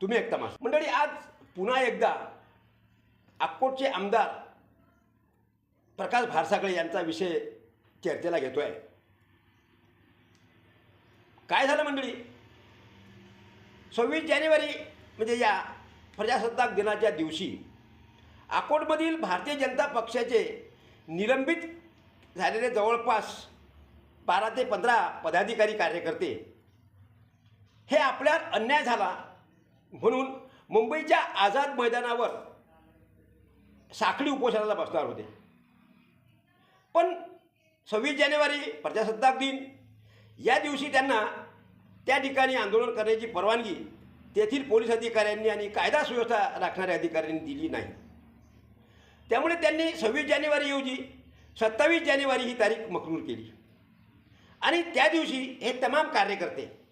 तुम्ही एक तमाशा मंडळी आज पुन्हा एकदा अक्कोटचे आमदार प्रकाश भारसाकळे यांचा विषय चर्चेला घेतो आहे काय झालं मंडळी? सव्वीस जानेवारी म्हणजे या प्रजासत्ताक दिनाच्या दिवशी अकोटमधील भारतीय जनता पक्षाचे निलंबित झालेले जवळपास बारा ते पंधरा पदाधिकारी कार्यकर्ते हे आपल्यावर अन्याय झाला. म्हणून मुंबईच्या आझाद मैदानावर साखळी उपोषणाला बसणार होते. पण सव्वीस जानेवारी प्रजासत्ताक दिन या दिवशी त्यांना त्या ठिकाणी आंदोलन करण्याची परवानगी तेथील पोलीस अधिकाऱ्यांनी आणि कायदा सुव्यवस्था राखणाऱ्या अधिकाऱ्यांनी दिली नाही. त्यामुळे त्यांनी सव्वीस जानेवारीऐवजी सत्तावीस जानेवारी ही तारीख मकरूर केली. आणि त्या दिवशी हे तमाम कार्यकर्ते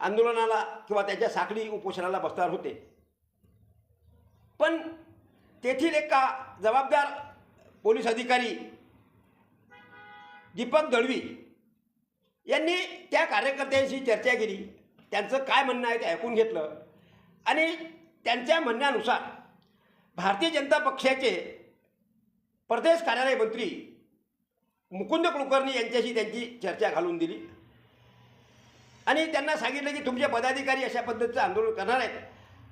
आंदोलनाला किंवा त्याच्या साखळी उपोषणाला बसणार होते. पण तेथील एका जबाबदार पोलीस अधिकारी दीपक दळवी यांनी त्या कार्यकर्त्यांशी चर्चा केली. त्यांचं काय म्हणणं आहे ते ऐकून घेतलं. आणि त्यांच्या म्हणण्यानुसार भारतीय जनता पक्षाचे प्रदेश कार्यालय मंत्री मुकुंद कुलकर्णी यांच्याशी त्यांची चर्चा घालून दिली. आणि त्यांना सांगितलं की तुमचे पदाधिकारी अशा पद्धतीचं आंदोलन करणार आहेत.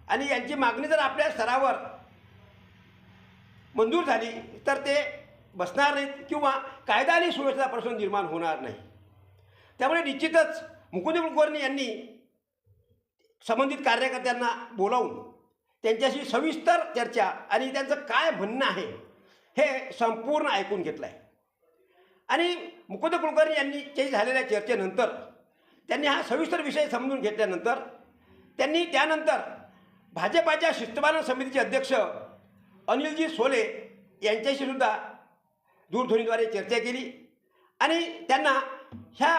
आणि यांची मागणी जर आपल्या स्तरावर मंजूर झाली तर ते बसणार नाहीत किंवा कायदा आणि सुव्यवस्था प्रश्न निर्माण होणार नाही. त्यामुळे निश्चितच मुकुंद कुलकर्णी यांनी संबंधित कार्यकर्त्यांना बोलावून त्यांच्याशी सविस्तर चर्चा आणि त्यांचं काय म्हणणं आहे हे संपूर्ण ऐकून घेतलं आहे आणि मुकुंद कुलकर्णी यांनी जे झालेल्या चर्चेनंतर त्यांनी हा सविस्तर विषय समजून घेतल्यानंतर त्यांनी त्यानंतर भाजपाच्या शिस्तपालन समितीचे अध्यक्ष अनिलजी सोले यांच्याशी सुद्धा दूरध्वनीद्वारे चर्चा केली. आणि त्यांना ह्या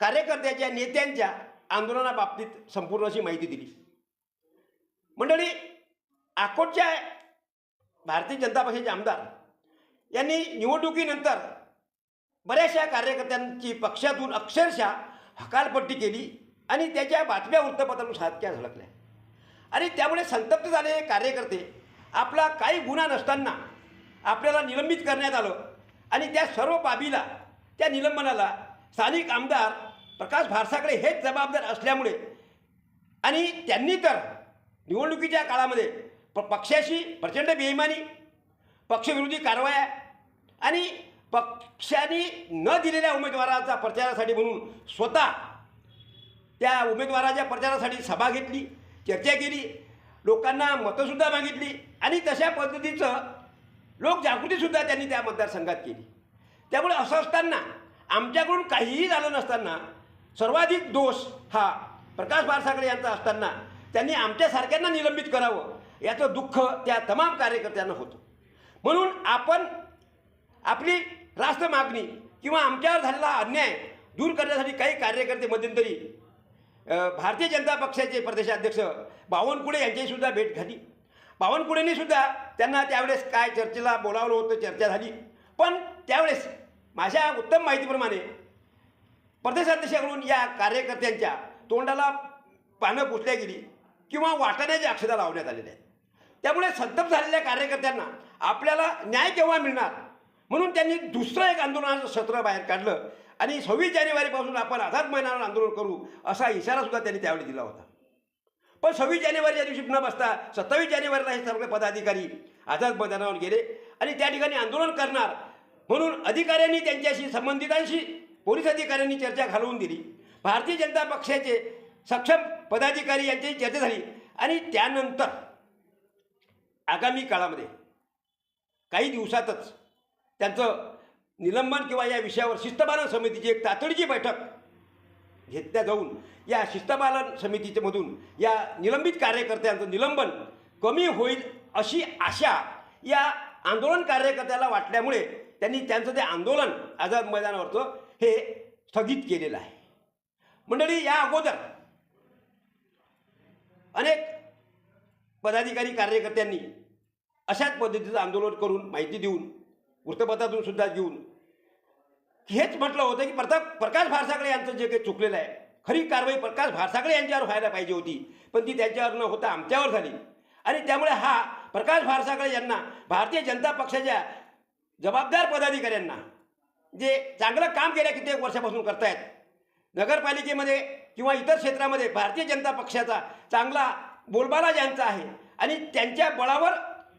कार्यकर्त्याच्या नेत्यांच्या आंदोलनाबाबतीत संपूर्ण अशी माहिती दिली. मंडळी अकोटच्या भारतीय जनता पक्षाचे आमदार यांनी निवडणुकीनंतर बऱ्याचशा कार्यकर्त्यांची पक्षातून अक्षरशः हकालपट्टी केली आणि त्याच्या बातम्या वृत्तपत्रातून सातक्या झळकल्या. आणि त्यामुळे संतप्त झालेले कार्यकर्ते. आपला काही गुन्हा नसताना आपल्याला निलंबित करण्यात आलं आणि त्या सर्व बाबीला त्या निलंबनाला स्थानिक आमदार प्रकाश भारसाकडे हेच जबाबदार असल्यामुळे आणि त्यांनी तर निवडणुकीच्या काळामध्ये प पक्षाशी प्रचंड बेईमानी पक्षविरोधी कारवाया आणि पक्षाने न दिलेल्या उमेदवाराचा प्रचारासाठी म्हणून स्वतः त्या उमेदवाराच्या प्रचारासाठी सभा घेतली चर्चा केली लोकांना मतंसुद्धा मागितली आणि तशा पद्धतीचं लोकजागृतीसुद्धा त्यांनी त्या मतदारसंघात केली. त्यामुळे असं असताना आमच्याकडून काहीही झालं नसताना सर्वाधिक दोष हा प्रकाश बारसाकडे यांचा असताना त्यांनी आमच्यासारख्यांना निलंबित करावं याचं दुःख त्या तमाम कार्यकर्त्यांना होतं. म्हणून आपण आपली राष्ट्र मागणी किंवा आमच्यावर झालेला अन्याय दूर करण्यासाठी काही कार्यकर्ते मध्यंतरी भारतीय जनता पक्षाचे प्रदेशाध्यक्ष बावनकुळे यांच्यानीसुद्धा भेट झाली बावनकुळेंनी सुद्धा त्यांना त्यावेळेस काय चर्चेला बोलावलं होतं चर्चा झाली. पण त्यावेळेस माझ्या उत्तम माहितीप्रमाणे प्रदेशाध्यक्षाकडून या कार्यकर्त्यांच्या तोंडाला पानं पुसल्या गेली किंवा वाटाण्याच्या अक्षता लावण्यात आलेल्या आहेत. त्यामुळे संतप्त झालेल्या कार्यकर्त्यांना आपल्याला न्याय केव्हा मिळणार? म्हणून त्यांनी दुसरं एक आंदोलनाचं सत्र बाहेर काढलं. आणि सव्वीस जानेवारीपासून आपण आझाद मैदानावर आंदोलन करू असा इशारासुद्धा त्यांनी त्यावेळी दिला होता. पण सव्वीस जानेवारीच्या दिवशी न बसता सत्तावीस जानेवारीला हे सर्व पदाधिकारी आझाद मैदानावर गेले. आणि त्या ठिकाणी आंदोलन करणार म्हणून अधिकाऱ्यांनी त्यांच्याशी संबंधितांशी पोलीस अधिकाऱ्यांनी चर्चा घालवून दिली. भारतीय जनता पक्षाचे सक्षम पदाधिकारी यांच्याशी चर्चा झाली. आणि त्यानंतर आगामी काळामध्ये काही दिवसातच त्यांचं निलंबन किंवा या विषयावर शिस्तपालन समितीची एक तातडीची बैठक घेतल्या जाऊन या शिस्तपालन समितीच्यामधून या निलंबित कार्यकर्त्यांचं निलंबन कमी होईल अशी आशा या आंदोलन कार्यकर्त्याला वाटल्यामुळे त्यांनी त्यांचं ते आंदोलन आझाद मैदानावरचं हे स्थगित केलेलं आहे. मंडळी या अगोदर अनेक पदाधिकारी कार्यकर्त्यांनी अशाच पद्धतीचं आंदोलन करून माहिती देऊन वृत्तपत्रातून सुद्धा घेऊन. हेच म्हटलं होतं की प्रताप प्रकाश भारसागळे यांचं जे काही चुकलेलं आहे खरी कारवाई प्रकाश भारसागळे यांच्यावर व्हायला पाहिजे होती पण ती त्यांच्यावर न होता आमच्यावर झाली. आणि त्यामुळे हा प्रकाश भारसागळे यांना भारतीय जनता पक्षाच्या जबाबदार पदाधिकाऱ्यांना जे चांगलं काम गेल्या कित्येक वर्षापासून करतायत नगरपालिकेमध्ये किंवा इतर क्षेत्रामध्ये भारतीय जनता पक्षाचा चांगला बोलबाला ज्यांचा आहे आणि त्यांच्या बळावर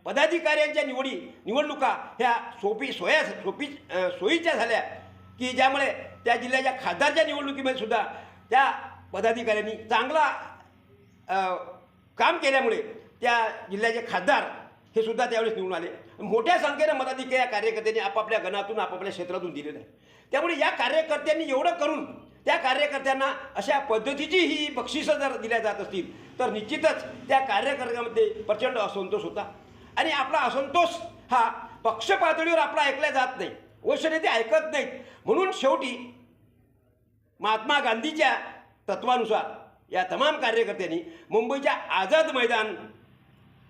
पदाधिकाऱ्यांच्या निवडी निवडणुका ह्या सोपी सोया सोपी सोयीच्या झाल्या की ज्यामुळे त्या जिल्ह्याच्या खासदारच्या निवडणुकीमध्ये सुद्धा त्या पदाधिकाऱ्यांनी चांगला काम केल्यामुळे त्या जिल्ह्याचे खासदार हे सुद्धा त्यावेळेस निवडून आले. मोठ्या संख्येनं मताधिकारी या कार्यकर्त्यांनी आपापल्या गणातून आपापल्या क्षेत्रातून दिलेलं आहे. त्यामुळे या कार्यकर्त्यांनी एवढं करून त्या कार्यकर्त्यांना अशा पद्धतीची ही बक्षिसं जर दिल्या जात असतील तर निश्चितच त्या कार्यकर्त्यामध्ये प्रचंड असंतोष होता. आणि आपला असंतोष हा पक्ष पातळीवर आपला ऐकला जात नाही. वरिष्ठ नेते ऐकत नाहीत. म्हणून शेवटी महात्मा गांधीच्या तत्वानुसार या तमाम कार्यकर्त्यांनी मुंबईच्या आझाद मैदान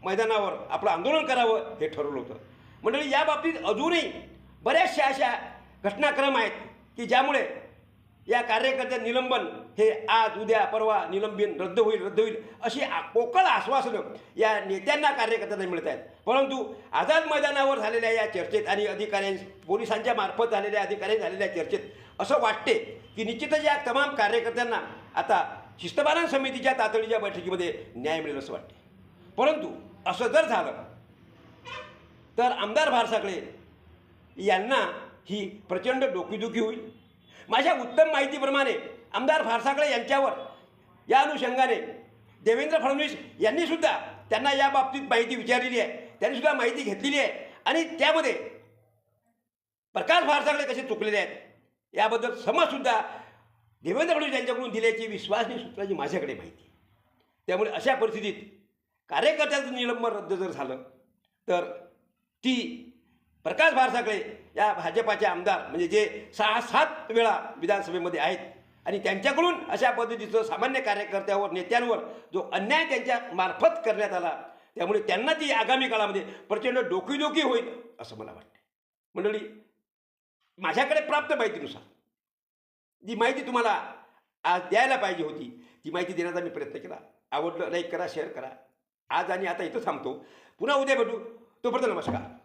मैदानावर आपलं आंदोलन करावं हे ठरवलं होतं. मंडळी या बाबतीत अजूनही बऱ्याचशा अशा घटनाक्रम आहेत की ज्यामुळे या कार्यकर्त्या निलंबन हे आज उद्या परवा निलंबन रद्द होईल रद्द होईल अशी पोकळ आश्वासनं या नेत्यांना कार्यकर्त्यांना मिळत आहेत. परंतु आझाद मैदानावर झालेल्या या चर्चेत आणि अधिकाऱ्यां पोलिसांच्या मार्फत झालेल्या अधिकाऱ्यांनी झालेल्या चर्चेत असं वाटते की निश्चितच या तमाम कार्यकर्त्यांना आता शिस्तपालन समितीच्या तातडीच्या बैठकीमध्ये न्याय मिळेल असं वाटते. परंतु असं जर झालं तर आमदार भारसाकडे यांना ही प्रचंड डोकीदुखी होईल. माझ्या उत्तम माहितीप्रमाणे आमदार भारसाकडे यांच्यावर या अनुषंगाने देवेंद्र फडणवीस यांनीसुद्धा त्यांना या बाबतीत माहिती विचारलेली आहे. त्यांनीसुद्धा माहिती घेतलेली आहे. आणि त्यामध्ये प्रकाश फारसाकडे कसे चुकलेले आहेत याबद्दल समजसुद्धा देवेंद्र फडणवीस यांच्याकडून दिल्याची विश्वासनीय सूत्राची माझ्याकडे माहिती त्यामुळे अशा परिस्थितीत कार्यकर्त्याचं निलंबन रद्द जर झालं तर ती प्रकाश भारसाकडे या भाजपाचे आमदार म्हणजे जे सहा सात वेळा विधानसभेमध्ये आहेत आणि त्यांच्याकडून अशा पद्धतीचं सामान्य कार्यकर्त्यावर नेत्यांवर जो अन्याय त्यांच्या मार्फत करण्यात आला त्यामुळे त्यांना ती आगामी काळामध्ये प्रचंड डोकीडोकी होईल असं मला वाटतं मंडळी माझ्याकडे प्राप्त माहितीनुसार जी माहिती तुम्हाला आज द्यायला पाहिजे होती ती माहिती देण्याचा मी प्रयत्न केला. आवडलं लाईक करा शेअर करा. आज आणि आता इथं थांबतो. पुन्हा उद्या भेटू. तोपर्यंत नमस्कार.